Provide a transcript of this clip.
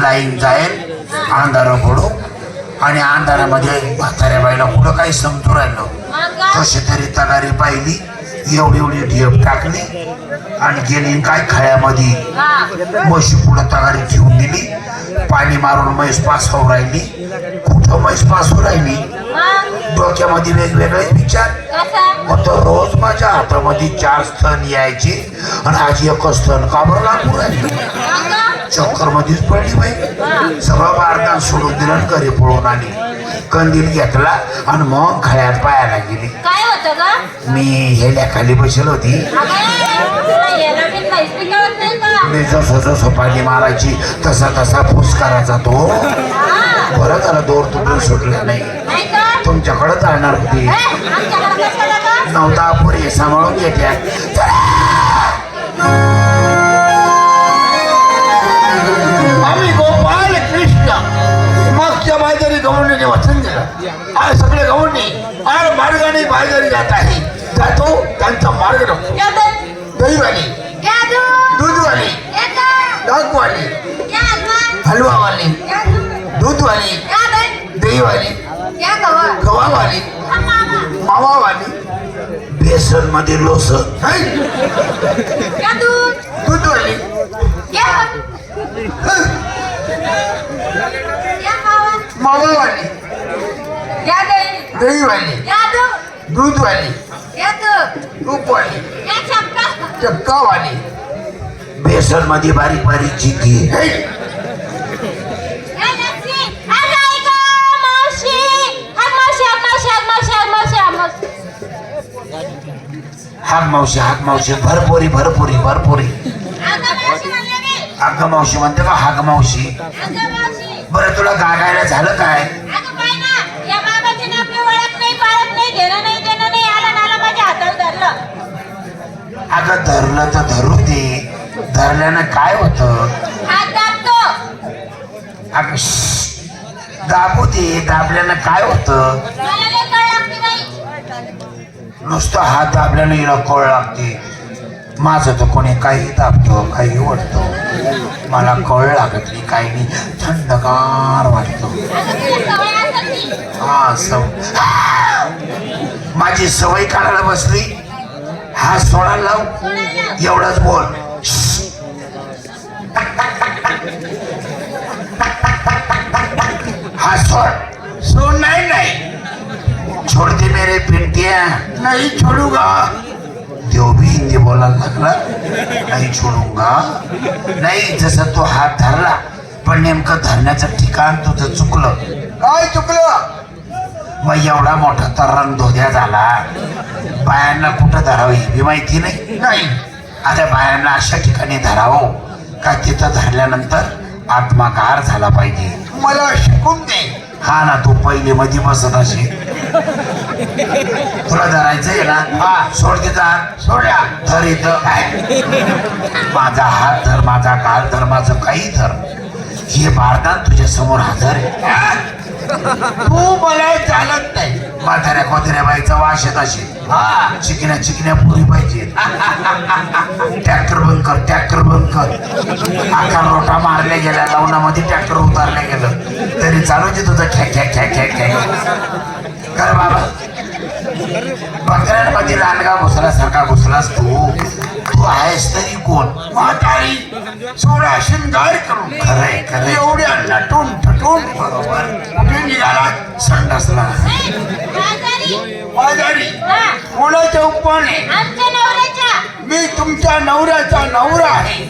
Line जाईल अंधार पडू. आणि अंधारामध्ये म्हाताऱ्या बाईला कुठं काही समजू राहिलं. कशी तरी तगारी पाहिली एवढी एवढी ढेप टाकली आणि गेली काय खळ्यामध्ये. म्हशी पुढं तगारी घेऊन दिली. पाणी मारून म्हैस पास होऊ राहिली. कुठं म्हैस पास होऊ राहिली? डोक्यामध्ये वेगवेगळे विचार. मग तो रोज माझ्या हातामध्ये चार स्थन यायचे आणि आज एकच स्थन का बरं लागू राहिली? चक्कर मध्येच पडली बाई. सगळं बारदान सोडून दिलं घरी पळून आली. कंदील घेतला आणि मग खळ्यात पायाला गेली. काय होतं मी हेल्या खाली बसेल होती. मी जसं जसं पाणी मारायची तसा तसा फुस करायचा तो हा. बरं झालं दोर तुटून सुटले नाही. तुमच्याकडे चालणार होती? नवदा पुरी सांभाळून घेतल्या मार्गाने बाजारी जात आहे जातो त्यांचा मार्ग नको. दहीवाली. दूधवाली? डाकवाली. हलवावाली. दूधवाली. दहीवाली. गव्हावाली. मावावाली बेसनमध्ये लोसन. दूधवाली. मावावाली. दहीवाली. दूधवाली. तूपवाली चक्का. चक्कावाली बेसनमध्ये बारीक बारीक चिकी है? हाक मावशी, हाक मावशी, भरपुरी भरपुरी भरपुरी. अगं मावशी म्हणते का हाक मावशी. बरं तुला गागायला झालं काय अगं पाय ना, या बाबाची ना आपली ओळख नाही, पाळख नाही, घेणं नाही, देणं नाही, आलं ना आलं माझ्या हातावर धरलं. अगं धरलं तर धरू दे. धरल्यानं काय होतं. अगं. दाबू दे. दाबल्यानं काय होतं. नुसतं हात दाबल्यानं हिला कळ लागते. माझं तर कोणी काही दाबतो काही ओढतो. मला कळ लागत नाही काही नाही. थंडगार वाटतो. हा सव माझी सवय काढायला बसली. हा सोडा लाव एवढाच बोल. हा सोड. सोड नाही नाही. छोड़ दे मेरे पिंटिया. नाही छोड़ूंगा. देव भी हिंदी बोलायला लागला. नाही छोडूंगा. नाही जसं तो हात धरला पण नेमकं धरण्याचं ठिकाण तुझं चुकलं. काय चुकलं? मग एवढा मोठा तरण धोद्या झाला. बायांना कुठं धरावं हे माहिती नाही. नाही. आता बायांना अशा ठिकाणी धरावं का तिथं धरल्यानंतर आत्माकार झाला पाहिजे. मला शिकून दे. हा ना तू पहिले मध्ये बसत असे तुला धरायचंय ना? हा सोड तिचा सोडला धर इथं. माझा हात धर माझा काल धर माझं काही धर. हे भारतात तुझ्या समोर हजर आहे तू मला चालत नाही. म्हाताऱ्या कोथऱ्या बाईचा वास येत असेल. हा? चिकन्या चिकन्या पुरी पाहिजे. ट्रॅक्टर बंद कर ट्रॅक्टर बंद कर. आकार रोटा मारल्या गेल्या लवणामध्ये ट्रॅक्टर उतारल्या गेलं. तरी चालू दे तुझं ख्या ख्या ख्या ख्या ख्या. कर बाबा. बकऱ्यांमध्ये लांडगा घुसल्यासारखा घुसलास तू. आहेस तरी कोण? म्हातारी सोळा शिंगार करून. खरंय खरंय. एवढ्या नटून थटून बरोबर कुठे निघाला संडासला. हा, कोणाच्या उपाने. मी तुमच्या नवऱ्याचा नवरा आहे.